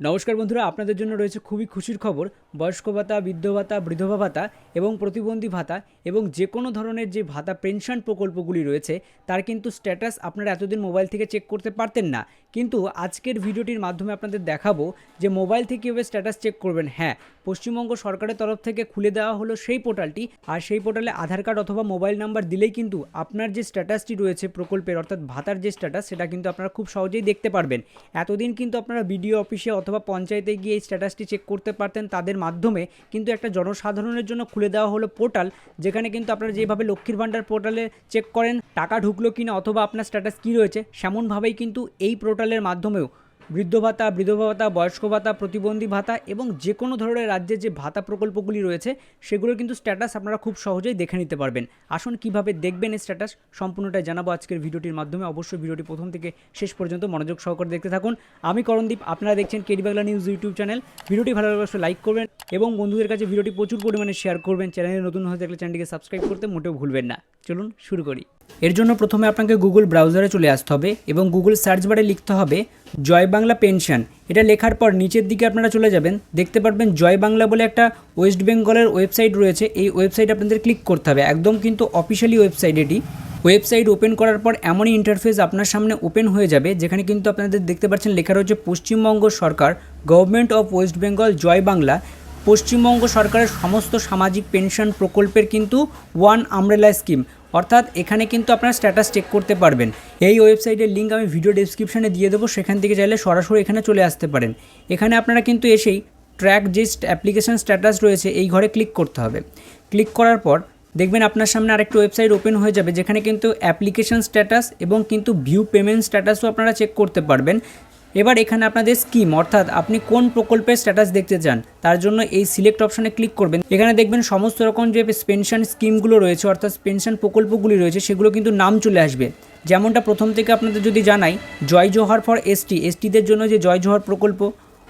নমস্কার বন্ধুরা, আপনাদের জন্য রয়েছে খুবই খুশির খবর। বয়স্ক ভাতা, বৃদ্ধ ভাতা, বিধবা ভাতা এবং প্রতিবন্ধী ভাতা এবং যে কোনো ধরনের যে ভাতা পেনশন প্রকল্পগুলি রয়েছে, তার কিন্তু স্ট্যাটাস আপনারা এতদিন মোবাইল থেকে চেক করতে পারতেন না। কিন্তু আজকের ভিডিওটির মাধ্যমে আপনাদের দেখাবো যে মোবাইল থেকে কীভাবে স্ট্যাটাস চেক করবেন। হ্যাঁ পশ্চিমবঙ্গ সরকারের তরফ থেকে খুলে দেওয়া হলো সেই পোর্টালটি আর সেই পোর্টালে আধার কার্ড অথবা মোবাইল নাম্বার দিলেই কিন্তু আপনার যে স্ট্যাটাসটি রয়েছে প্রকল্পের অর্থাৎ ভাতার যে স্ট্যাটাস সেটা কিন্তু আপনারা খুব সহজেই দেখতে পারবেন। এতদিন কিন্তু আপনারা বিডিও অফিসে অথবা পঞ্চায়েতে গিয়ে এই স্ট্যাটাসটি চেক করতে পারতেন তাদের মাধ্যমে, কিন্তু একটা জনসাধারণের জন্য খুলে দেওয়া হলো পোর্টাল যেখানে কিন্তু আপনারা যেভাবে লক্ষ্মীর ভাণ্ডার পোর্টালে চেক করেন, টাকা ঢুকলো কিনা অথবা আপনার স্ট্যাটাস কী রয়েছে, সেমনভাবেই কিন্তু এই পোর্টালের মাধ্যমেও বৃদ্ধ ভাতা, বিধবা ভাতা, বয়স্ক ভাতা, প্রতিবন্ধী ভাতা এবং যে কোনো ধরনের রাজ্যের যে ভাতা প্রকল্পগুলি রয়েছে, সেগুলোর কিন্তু স্ট্যাটাস আপনারা খুব সহজেই দেখে নিতে পারবেন। আসুন কীভাবে দেখবেন এই স্ট্যাটাস সম্পূর্ণটাই জানাব আজকের ভিডিওটির মাধ্যমে। অবশ্যই ভিডিওটি প্রথম থেকে শেষ পর্যন্ত মনোযোগ সহকারে দেখতে থাকুন। আমি করণদীপ, আপনারা দেখছেন KD Bangla news YouTube channel. ভিডিওটি ভালো লাগলে অবশ্যই লাইক করবেন এবং বন্ধুদের কাছে ভিডিওটি প্রচুর পরিমাণে শেয়ার করবেন। চ্যানেলে নতুন হয়ে থাকলে চ্যানেলটিকে সাবস্ক্রাইব করতে মোটেও ভুলবেন না। চলুন শুরু করি। এর জন্য প্রথমে আপনাকে গুগল ব্রাউজারে চলে আসতে হবে এবং গুগল সার্চ বারে লিখতে হবে জয় বাংলা পেনশন এটা লেখার পর নিচের দিকে আপনারা চলে যাবেন। দেখতে পারবেন জয় বাংলা বলে একটা ওয়েস্ট বেঙ্গলের ওয়েবসাইট রয়েছে। এই ওয়েবসাইট আপনাদের ক্লিক করতে হবে। একদম কিন্তু অফিসিয়ালি ওয়েবসাইট এটি। ওয়েবসাইট ওপেন করার পর এমনই ইন্টারফেস আপনার সামনে ওপেন হয়ে যাবে, যেখানে কিন্তু আপনাদের দেখতে পাচ্ছেন লেখা রয়েছে পশ্চিমবঙ্গ সরকার গভর্নমেন্ট অফ ওয়েস্ট বেঙ্গল জয় বাংলা পশ্চিমবঙ্গ সরকারের সমস্ত সামাজিক পেনশন প্রকল্পের কিন্তু ওয়ান আমরেলা স্কিম। অর্থাৎ এখানে কিন্তু আপনারা স্ট্যাটাস চেক করতে পারবেন। এই ওয়েবসাইটের লিঙ্ক আমি ভিডিও ডেসক্রিপশনে দিয়ে দেবো, সেখান থেকে চাইলে সরাসরি এখানে চলে আসতে পারেন। এখানে আপনারা কিন্তু এসেই ট্র্যাক যে অ্যাপ্লিকেশন স্ট্যাটাস রয়েছে, এই ঘরে ক্লিক করতে হবে। ক্লিক করার পর দেখবেন আপনার সামনে আরেকটা ওয়েবসাইট ওপেন হয়ে যাবে, যেখানে কিন্তু অ্যাপ্লিকেশন স্ট্যাটাস এবং কিন্তু ভিউ পেমেন্ট স্ট্যাটাসও আপনারা চেক করতে পারবেন। এবার এখানে আপনাদের স্কিম অর্থাৎ আপনি কোন প্রকল্পের স্ট্যাটাস দেখতে চান, তার জন্য এই সিলেক্ট অপশনে ক্লিক করবেন। এখানে দেখবেন সমস্ত রকম যে পেনশন স্কিমগুলো রয়েছে, অর্থাৎ পেনশন প্রকল্পগুলি রয়েছে, সেগুলো কিন্তু নাম চলে আসবে। যেমনটা প্রথম থেকে আপনাদের যদি জানাই, জয় জোহার ফর এসটি এসটিদের জন্য যে জয় জোহার প্রকল্প,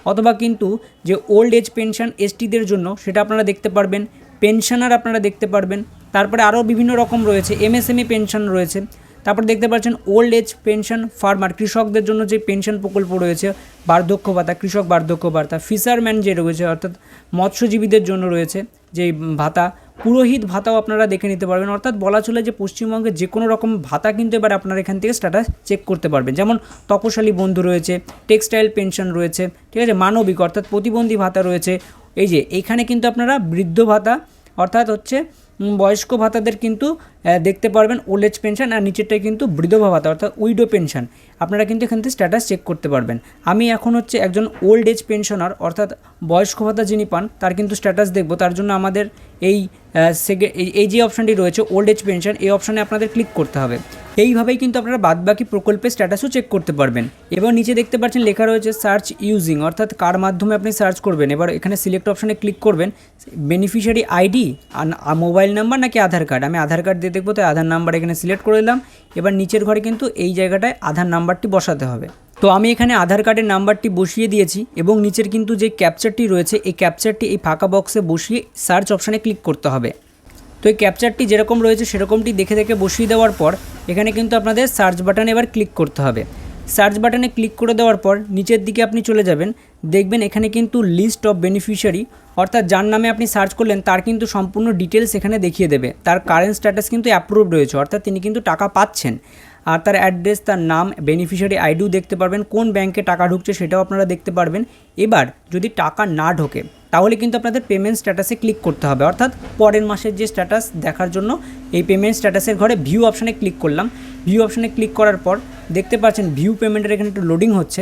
অথবা কিন্তু যে ওল্ড এজ পেনশন এসটিদের জন্য, সেটা আপনারা দেখতে পারবেন। পেনশনার আপনারা দেখতে পারবেন। তারপরে আরও বিভিন্ন রকম রয়েছে এমএসএমই পেনশন রয়েছে। তারপর দেখতে পাচ্ছেন ওল্ড এজ পেনশন ফার্মার কৃষকদের জন্য যে পেনশন প্রকল্প রয়েছে, বার্ধক্য ভাতা, কৃষক বার্ধক্য ভাতা ফিশারম্যান যে রয়েছে, অর্থাৎ মৎস্যজীবীদের জন্য রয়েছে যে ভাতা, পুরোহিত ভাতাও আপনারা দেখে নিতে পারবেন। অর্থাৎ বলা চলে যে পশ্চিমবঙ্গে যে কোনো রকম ভাতা কিন্তু এবার আপনারা এখান থেকে স্ট্যাটাস চেক করতে পারবেন। যেমন তপশালী বন্ধু রয়েছে টেক্সটাইল পেনশন রয়েছে, ঠিক আছে, মানবিক, অর্থাৎ প্রতিবন্ধী ভাতা রয়েছে। এই যে এইখানে কিন্তু আপনারা বৃদ্ধ ভাতা, অর্থাৎ হচ্ছে বয়স্ক ভাতাদের কিন্তু দেখতে পারবেন ওল্ড এজ পেনশন আর নিচেরটাই কিন্তু বৃদ্ধবা ভাতা, অর্থাৎ উইডো পেনশন। আপনারা কিন্তু এখান থেকে স্ট্যাটাস চেক করতে পারবেন। আমি এখন হচ্ছে একজন ওল্ড এজ পেনশনার অর্থাৎ বয়স্ক ভাতা যিনি পান, তার কিন্তু স্ট্যাটাস দেখব। তার জন্য আমাদের এই এই যে অপশানটি রয়েছে ওল্ড এজ পেনশন এই অপশানে আপনাদের ক্লিক করতে হবে। এইভাবেই কিন্তু আপনারা বাদবাকি প্রকল্পের স্ট্যাটাসও চেক করতে পারবেন। এবার নিচে দেখতে পাচ্ছেন লেখা রয়েছে সার্চ ইউজিং অর্থাৎ কার মাধ্যমে আপনি সার্চ করবেন। এবার এখানে সিলেক্ট অপশানে ক্লিক করবেন। বেনিফিশিয়ারি আইডি আর মোবাইল নাম্বার নাকি আধার কার্ড আমি আধার কার্ড দিয়ে দেখব, তাই আধার নাম্বার এখানে সিলেক্ট করে দিলাম। এবার নিচের ঘরে কিন্তু এই জায়গাটায় আধার নাম্বারটি বসাতে হবে। তো আমি এখানে আধার কার্ডের নাম্বারটি বসিয়ে দিয়েছি এবং নিচের কিন্তু যে ক্যাপচারটি রয়েছে, এই ক্যাপচারটি এই ফাঁকা বক্সে বসিয়ে সার্চ অপশানে ক্লিক করতে হবে। তো এই ক্যাপচারটি যেরকম রয়েছে, সেরকমটি দেখে দেখে বসিয়ে দেওয়ার পর, এখানে কিন্তু আপনাদের সার্চ বাটনে এবার ক্লিক করতে হবে। সার্চ বাটনে ক্লিক করে দেওয়ার পর, নিচের দিকে আপনি চলে যাবেন। দেখবেন এখানে কিন্তু লিস্ট অফ বেনিফিশিয়ারি, অর্থাৎ যার নামে আপনি সার্চ করলেন, তার কিন্তু সম্পূর্ণ ডিটেলস এখানে দেখিয়ে দেবে। তার কারেন্ট স্ট্যাটাস কিন্তু অ্যাপ্রুভড রয়েছে, অর্থাৎ তিনি কিন্তু টাকা পাচ্ছেন। আর তার অ্যাড্রেস, তার নাম বেনিফিশিয়ারি আইডিও দেখতে পারবেন। কোন ব্যাংকে টাকা ঢুকছে সেটাও আপনারা দেখতে পারবেন। এবার যদি টাকা না ঢোকে, তাহলে কিন্তু আপনাদের পেমেন্ট স্ট্যাটাসে ক্লিক করতে হবে। অর্থাৎ পরের মাসের যে স্ট্যাটাস দেখার জন্য এই পেমেন্ট স্ট্যাটাসের ঘরে ভিউ অপশানে ক্লিক করলাম। ভিউ অপশানে ক্লিক করার পর দেখতে পাচ্ছেন ভিউ পেমেন্টের এখানে একটু লোডিং হচ্ছে।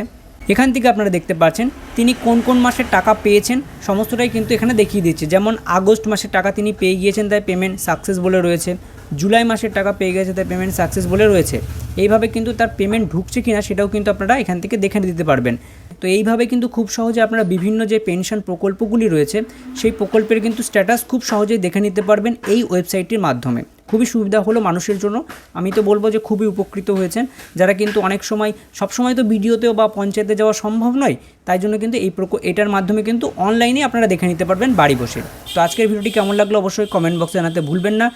এখান থেকে আপনারা দেখতে পাচ্ছেন, তিনি কোন কোন মাসের টাকা পেয়েছেন, সমস্তটাই কিন্তু এখানে দেখিয়ে দিচ্ছে। যেমন আগস্ট মাসের টাকা তিনি পেয়ে গিয়েছেন, তাই পেমেন্ট সাকসেস বলে রয়েছে। জুলাই মাসের টাকা পেয়ে গেছে তাই পেমেন্ট সাকসেস বলে রয়েছে। এইভাবে কিন্তু তার পেমেন্ট ঢুকছে কিনা, সেটাও কিন্তু আপনারা এখান থেকে দেখে দিতে পারবেন। তো এইভাবে কিন্তু খুব সহজে আপনারা বিভিন্ন যে পেনশন প্রকল্পগুলি রয়েছে, সেই প্রকল্পের কিন্তু স্ট্যাটাস খুব সহজেই দেখে নিতে পারবেন এই ওয়েবসাইটটির মাধ্যমে। খুবই সুবিধা হলো মানুষের জন্য। আমি তো বলব যে খুবই উপকৃত হয়েছেন। যারা কিন্তু অনেক সময়, সবসময় তো ভিডিওতেও বা পঞ্চায়েতে যাওয়া সম্ভব নয়, তাই জন্য কিন্তু এই প্রক, এটার মাধ্যমে কিন্তু অনলাইনে আপনারা দেখে নিতে পারবেন বাড়ি বসে। তো আজকের ভিডিওটি কেমন লাগল অবশ্যই কমেন্ট বক্সে জানাতে ভুলবেন না।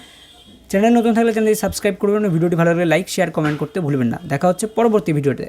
চ্যানেল নতুন থাকলে চ্যানেলটি সাবস্ক্রাইব করবেন। ভিডিওটি ভালো লাগলে লাইক, শেয়ার, কমেন্ট করতে ভুলবেন না। দেখা হচ্ছে পরবর্তী ভিডিওতে।